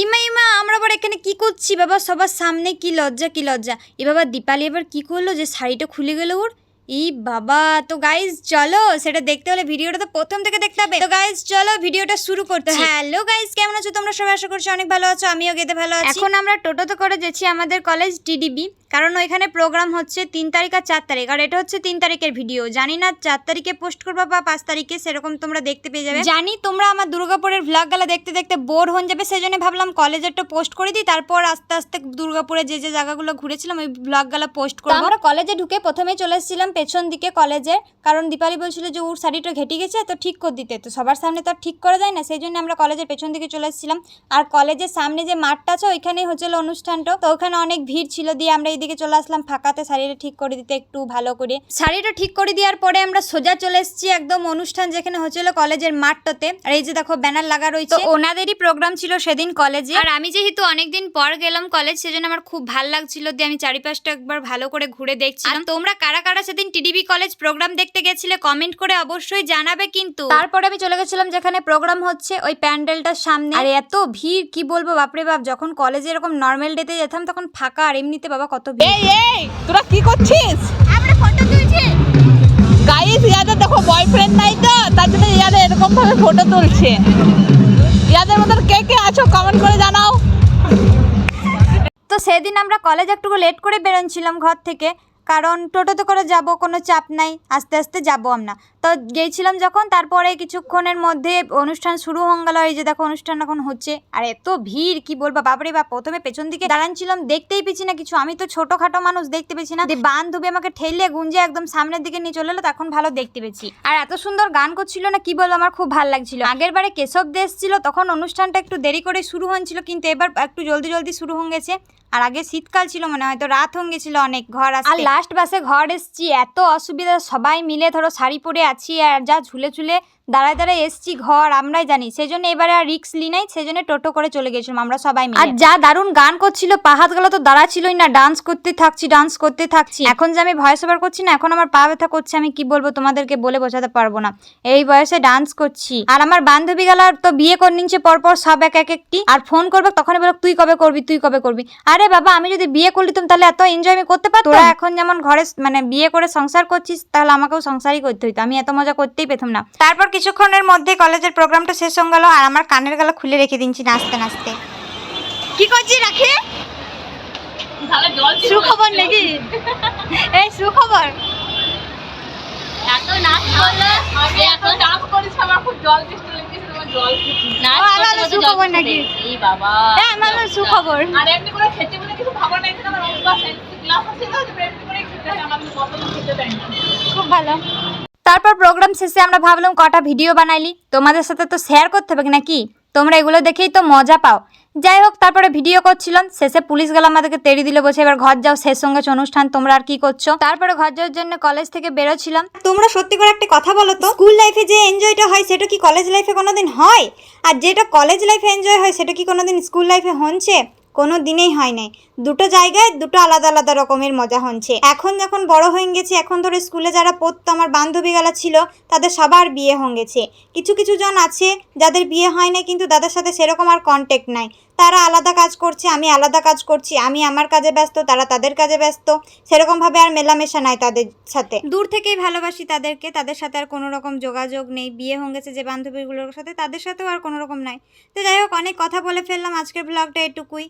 ইমা ইমা, আমরা আবার এখানে কি করছি? বাবা, সবার সামনে কি লজ্জা কি লজ্জা? এ বাবা, দীপালি এবার কি করল যে শাড়িটা খুলে গেল ওর? ই বাবা তো গাইজ চলো সেটা দেখতে হলে ভিডিওটা তো প্রথম থেকে দেখতে হবে। তো গাইজ চলো ভিডিওটা শুরু করতে হ্যালো গাইজ কেমন আছো? তোমরা সবাই আশা করছি অনেক ভালো আছো আমিও গেতে ভালো আছি। এখন আমরা টোটোতে করে যাচ্ছি আমাদের কলেজ টিডিবি কারণ ওইখানে প্রোগ্রাম হচ্ছে তিন তারিখ আর চার তারিখ আর এটা হচ্ছে তিন তারিখের ভিডিও জানি না চার তারিখে পোস্ট করব বা পাঁচ তারিখে সেরকম তোমরা দেখতে পেয়ে যাবে। জানি তোমরা আমার দুর্গাপুরের ভ্লগ গালা দেখতে দেখতে বোর হয়ে যাবে সেই জন্য ভাবলাম কলেজেরটা পোস্ট করে দিই তারপর আস্তে আস্তে দুর্গাপুরে যে যে জায়গাগুলো ঘুরেছিলাম ওই ভ্লগ গালা পোস্ট করব। আমরা কলেজে ঢুকে প্রথমে চলে এসেছিলাম পেছন দিকে কলেজে কারণ দীপালি বলছিল যে ওর শাড়িটা ঘেটে গেছে তো ঠিক করে দিতে। তো সবার সামনে তো আর ঠিক করা যায় না সেই জন্য আমরা কলেজের পেছন দিকে চলে এসেছিলাম। আর কলেজের সামনে যে মাঠটা আছে ওইখানেই হচ্ছিল অনুষ্ঠানটা। তো ওখানে অনেক ভিড় ছিল দিয়ে আমরা এইদিকে চলে আসলাম। ফাঁকাতে শাড়িটা ঠিক করে দিতে একটু ভালো করে। শাড়িটা ঠিক করে দেওয়ার পরে আমরা সোজা চলে এসেছি একদম অনুষ্ঠান যেখানে হচ্ছিল কলেজের মাঠটাতে। আর এই যে দেখো ব্যানার লাগা রয়েছে। ওনাদেরই প্রোগ্রাম ছিল সেদিন কলেজে। আর আমি যেহেতু অনেকদিন পর গেলাম কলেজ সেজন্য আমার খুব ভালো লাগছিল দিয়ে আমি চারিপাশটা একবার ভালো করে ঘুরে দেখছিলাম। তোমরা কারা কারা সেদিন টিডিবি কলেজ প্রোগ্রাম দেখতে গেছিলে কমেন্ট করে অবশ্যই জানাবে কিন্তু। তারপরে আমি চলে গেছিলাম যেখানে প্রোগ্রাম হচ্ছে ওই প্যান্ডেলটার সামনে। আর এত ভিড় কি বলব বাপরে বাপ যখন কলেজে এরকম নর্মাল ডেতে যেতাম তখন ফাঁকা আর এমনিতে বাবা কত ভিড়। এই এই তোরা কি করছিস? আমরা ফটো তুলছি। গাইস ইয়াদের দেখো বয়ফ্রেন্ড নাই তো তার জন্য ইয়াদের এরকম ভাবে ফটো তুলছে। ইয়াদের মধ্যে কে কে আছো কমেন্ট করে জানাও। তো সেদিন আমরা কলেজ একটু লেট করে বেরোচ্ছিলাম ঘর থেকে। কারণ টোটোতে করে যাব, কোনো চাপ নাই, আস্তে আস্তে যাব আমরা। তো গেছিলাম যখন, তারপরে কিছুক্ষণের মধ্যে অনুষ্ঠান শুরু হয়ে গেল, এই যে দেখো অনুষ্ঠান এখন হচ্ছে। আর এত ভিড়, কি বলব, বাপরে বা প্রথমে পেছন দিকে দাঁড়াচ্ছিলাম দেখতেই পেছি না কিছু। আমি তো ছোটখাটো মানুষ, দেখতে পেছি না। যে বান্ধবী আমাকে ঠেলে গুঞ্জে একদম সামনের দিকে নিয়ে চলে এলো, তখন ভালো দেখতে পেছি আর এত সুন্দর গান করছিল না, কি বলব, আমার খুব ভালো লাগছিল। আগের বারে কেশব দেশ ছিল তখন অনুষ্ঠানটা একটু দেরি করে শুরু হচ্ছিল কিন্তু এবার একটু জলদি জলদি শুরু হয়ে গেছে। আর আগে শীতকাল ছিল মনে হয়তো রাত হয়ে গেছিল অনেক ঘর আর লাস্ট বাসে ঘর এসছি এত অসুবিধা সবাই মিলে ধরো শাড়ি পরে আছি আর যা ঝুলে ঝুলে দাঁড়ায় দাঁড়ায় এসছি ঘর আমরাই জানি। সেই জন্য এবারে আর রিক্স লি নাই সেই জন্য টোটো করে চলে গেছিলাম আমরা সবাই মিলে। আর যা দারুণ গান করছিল পাহাত গেলো তো দাঁড়াচ্ছিলই না ডান্স করতে থাকছি ডান্স করতে থাকছি। এখন যে আমি ভয়েস ওভার করছি না এখন আমার পা ব্যথা করছে আমি কি বলব তোমাদেরকে বলে বোঝাতে পারব না। এই বয়সে ডান্স করছি। আর আমার বান্ধবী গেলার তো বিয়ে করে নিচ্ছে পরপর সব এক এক একটি। আর ফোন করবে তখনই বলো তুই কবে করবি তুই কবে করবি? আরে বাবা আমি যদি বিয়ে করলিতাম তাহলে এত এনজয় আমি করতে পারতাম। তোরা এখন যেমন ঘরে মানে বিয়ে করে সংসার করছিস তাহলে আমাকেও সংসারই করতে হইতো আমি এত মজা করতেই পেতাম না। তারপর কিছুক্ষণের মধ্যে কলেজের প্রোগ্রামটা শেষ হয়ে গেল আর আমার কানের গলা খুলে রেখে দিচ্ছি নাচতে নাচতে। কি করছি রাখে? সুখবর নাকি? এই সুখবর। খুব ভালো। তারপর প্রোগ্রাম শেষে আমরা ভাবলাম কটা ভিডিও বানাইলি। তোমাদের সাথে তো শেয়ার করতে হবে নাকি তোমরা এগুলো দেখেই তো মজা পাও। যাই হোক, তারপরে ভিডিও করছিলাম। শেষে পুলিশ গেল আমাদেরকে তেড়ি দিলে বসে এবার ঘর যাও শেষ সঙ্গে অনুষ্ঠান, তোমরা আর কি করছ? তারপরে ঘর যাওয়ার জন্য কলেজ থেকে বেরোছিলাম তোমরা সত্যি করে একটা কথা বলো তো স্কুল লাইফে যে এনজয়টা হয়, সেটা কি কলেজ লাইফে কোনোদিন হয়? আর যেটা কলেজ লাইফে এনজয় হয়, সেটা কি কোনোদিন স্কুল লাইফে হচ্ছে? কোনো দিনেই হয় নাই। দুটো জায়গায় দুটো আলাদা আলাদা রকমের মজা হচ্ছে। এখন যখন বড় হয়ে গেছে, এখন ধরো স্কুলে যারা পড়তো, আমার বান্ধবী গেলা ছিল, তাদের সবার বিয়ে হয়ে গেছে। কিছু কিছু জন আছে যাদের বিয়ে হয় না কিন্তু তাদের সাথে সেরকম আর কন্ট্যাক্ট নাই। তারা আলাদা কাজ করছে, আমি আলাদা কাজ করছি, আমি আমার কাজে ব্যস্ত, তারা তাদের কাজে ব্যস্ত। সেরকমভাবে আর মেলামেশা নাই তাদের সাথে। দূর থেকেই ভালোবাসি তাদেরকে, তাদের সাথে আর কোনো রকম যোগাযোগ নেই। বিয়ে হয়ে গেছে যে বান্ধবীগুলোর সাথে, তাদের সাথেও আর কোনো রকম নাই। তো যাই হোক, অনেক কথা বলে ফেললাম। আজকের ব্লগটা এটুকুই।